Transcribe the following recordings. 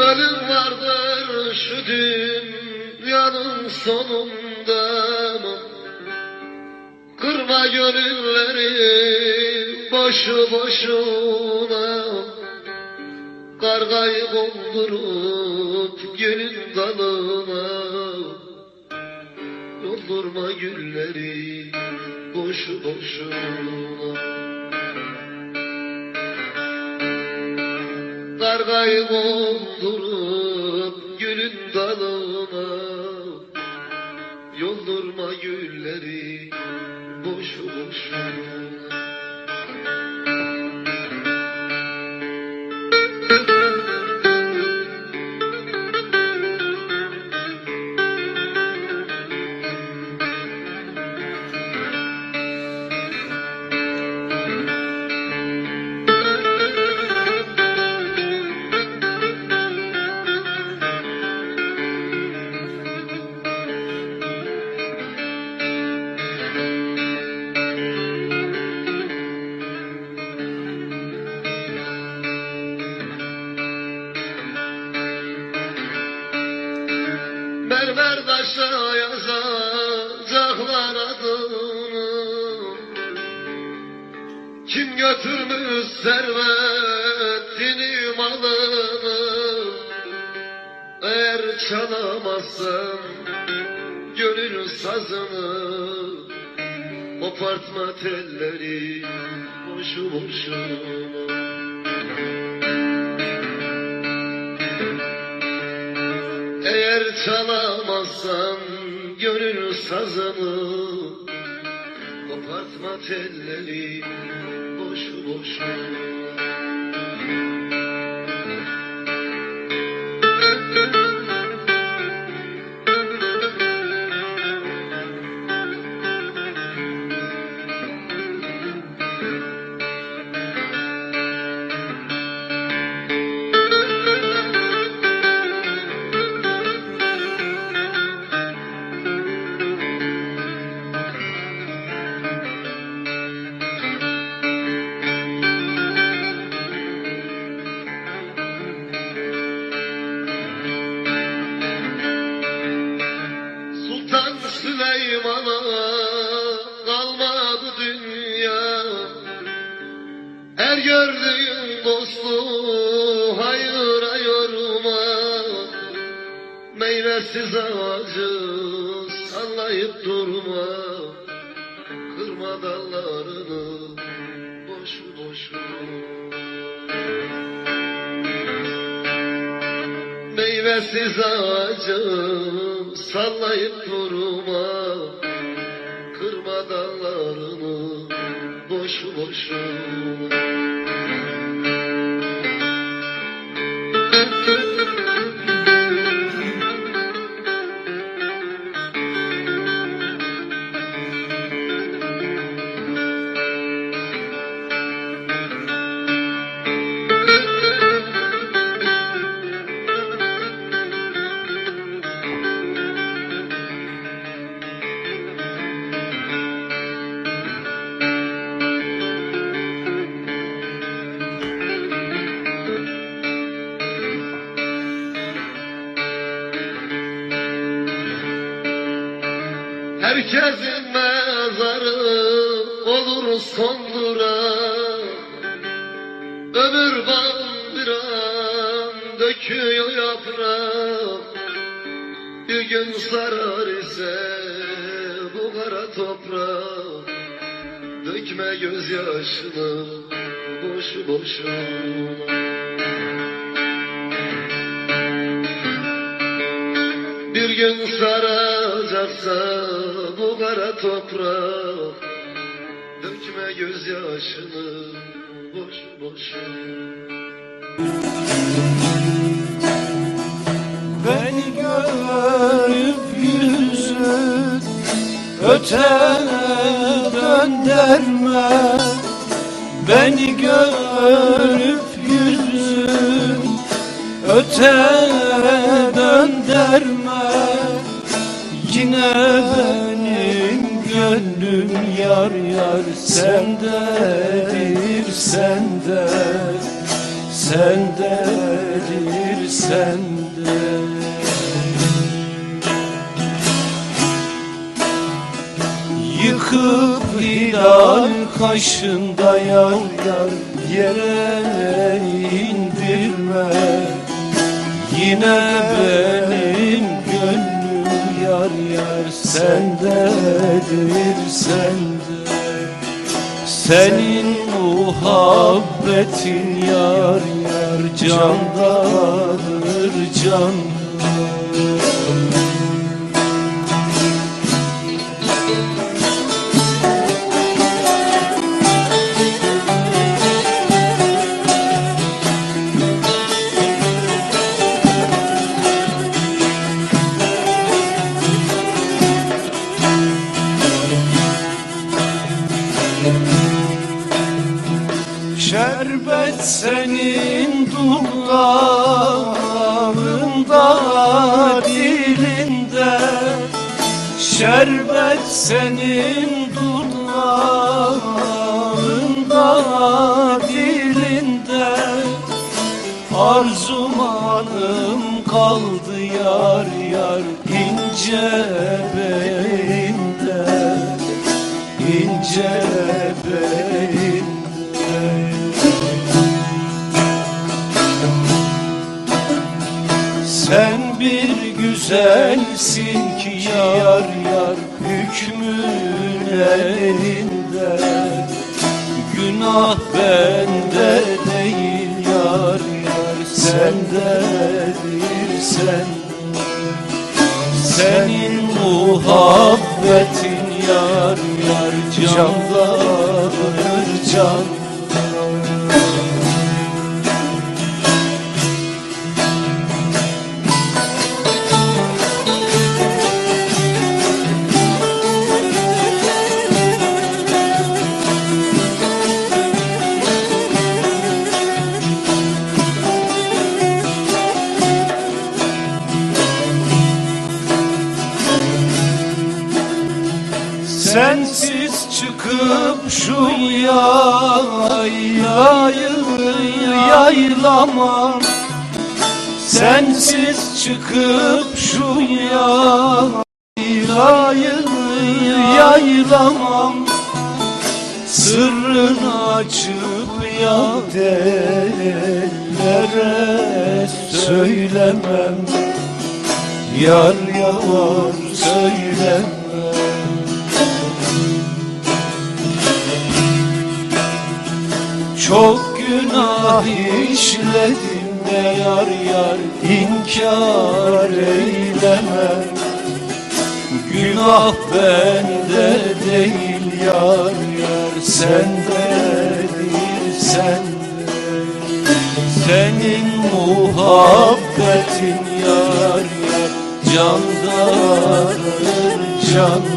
Ölüm vardır şu dünyanın sonunda. Kırma gönülleri boşu boşuna Kargayı kondurup gülün dalına. Doldurma gülleri boşu boşuna Kargayı kondurup gülün dalına. Yoldurma gülleri boşu boşuna Kim götürmüş servetini malını? Eğer çalamazsan gönül sazını. Kopartma telleri boşu boşuna. Eğer çalamazsan gönül sazını. Kopartma telleri boşu boşuna sallayıp durma. Kırma dallarını boşu boşuna. Meyvesiz ağacı sallayıp durma. Kırma dallarını boşu boşuna Herkesin mezarı olur sondura. Ömür bandıran döküyor yaprak Bir gün sarar ise bu kara toprak Dökme gözyaşını boşu boşuna. Bir gün saracaksa bu kara toprak. Dökme gözyaşını boş boşuna. Beni görüp yüzün ötene dönderme. Beni görüp yüzün ötene yar yar sendedir sende sendedir sende Yıkıp hilal kaşında yar yar yere indirme. Yine benim sendedir sende Senin muhabbetin yar yar candadır can Arzumanım kaldı yar yar ince beyinde. İnce beyinde. Sen bir güzelsin ki yar yar hükmün elinde. Günah bende sendedir sen Senin muhabbetin yar yar candadır can yaylayı yaylamam Sensiz çıkıp şu yaylayı yaylamam Sırrını açıp ya dellere söylemem. Yar yar söylemem Çok günah işledim de yar yar inkar eylemem. Günah bende değil yar yar sendedir sende. Senin muhabbetin yar yar candadır can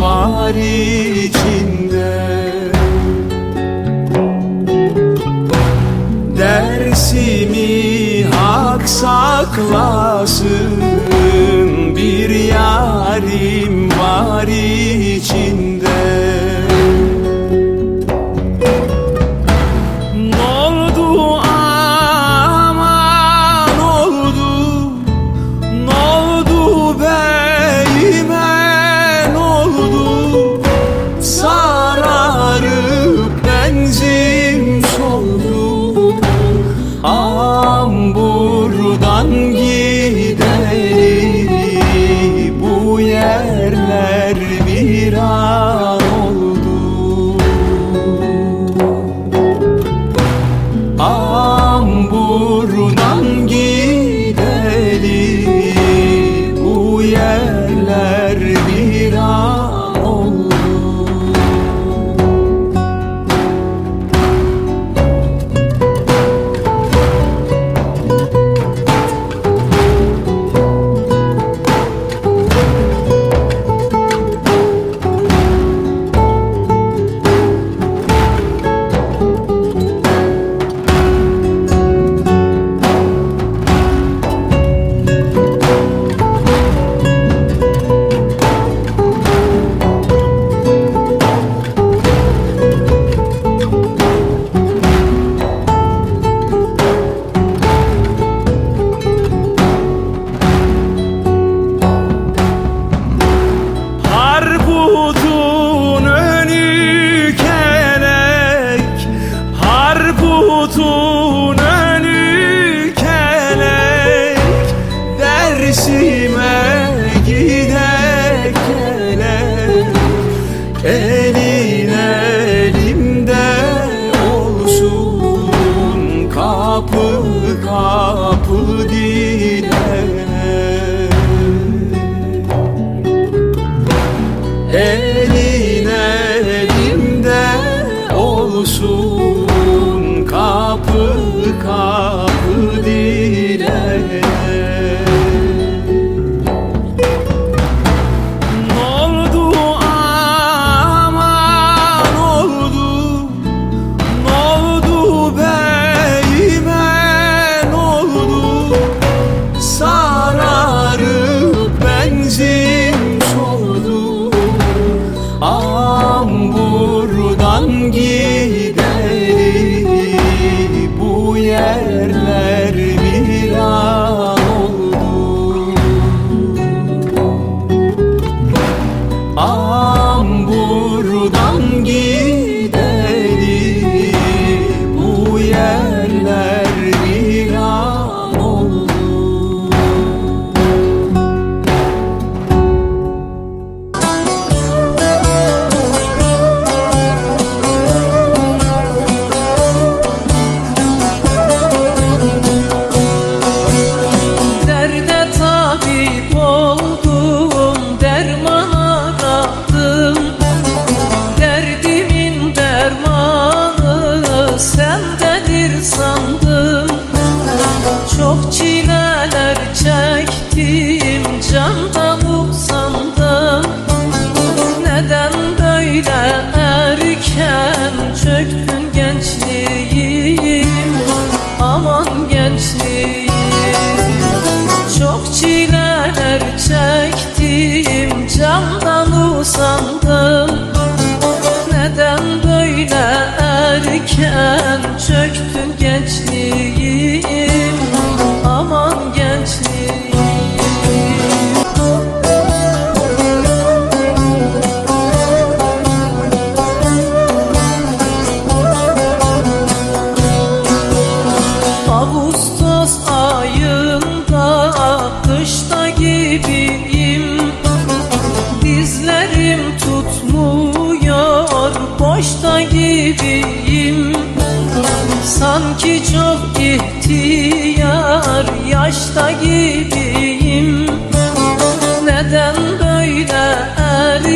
var içinde. Dersimi hak saklasın Bir yarim var içinde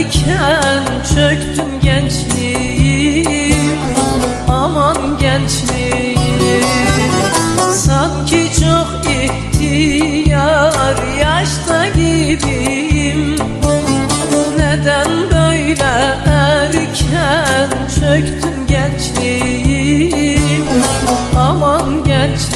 iken çöktüm gençliğim. Aman gençliğim. Sanki çok ihtiyar yaşta gibiyim. Neden böyle erken çöktüm gençliğim? Aman gençliğim.